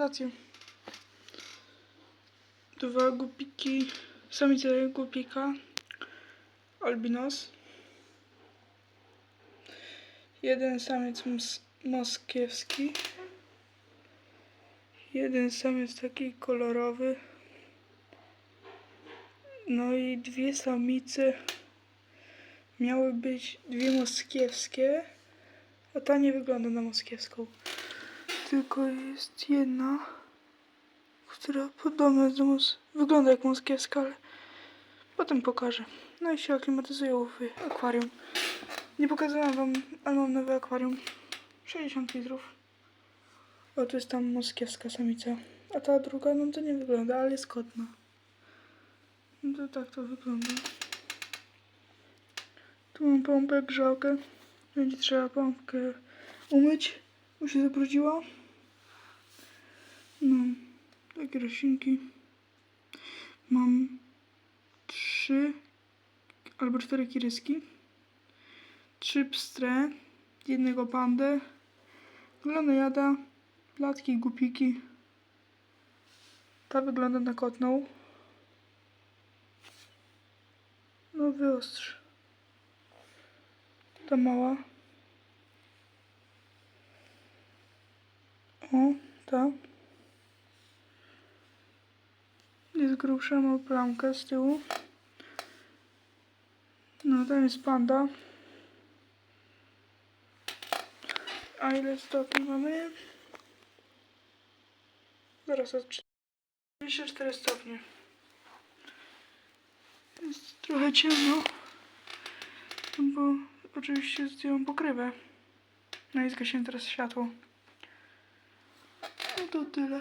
konwersację. Dwa głupiki, samice głupika, albinos. Jeden samiec ms- moskiewski. Jeden samiec taki kolorowy. No i dwie samice miały być dwie moskiewskie, a ta nie wygląda na moskiewską. Tylko jest jedna, która podobna do mos- wygląda jak moskiewska, ale potem pokażę. No i się aklimatyzują w akwarium. Nie pokazałam wam, ale mam nowe akwarium. 60 litrów. O, tu jest tam moskiewska samica. A ta druga, no to nie wygląda, ale jest kotna. No to tak to wygląda. Tu mam pompę, grzałkę. Będzie trzeba pompkę umyć, bo się zabrudziła. Takie roślinki. Mam trzy albo cztery kiryski. Trzy pstre, jednego pandę, glonojada, platki, gupiki. Ta wygląda na kotną. No wyostrz. Ta mała. O, ta. Ma plamkę z tyłu. No, tam jest panda. A ile stopni mamy? Zaraz od 24 stopnie. Jest trochę ciemno. No bo oczywiście zdjąłem pokrywę. No i zgasiłem teraz światło. No to tyle.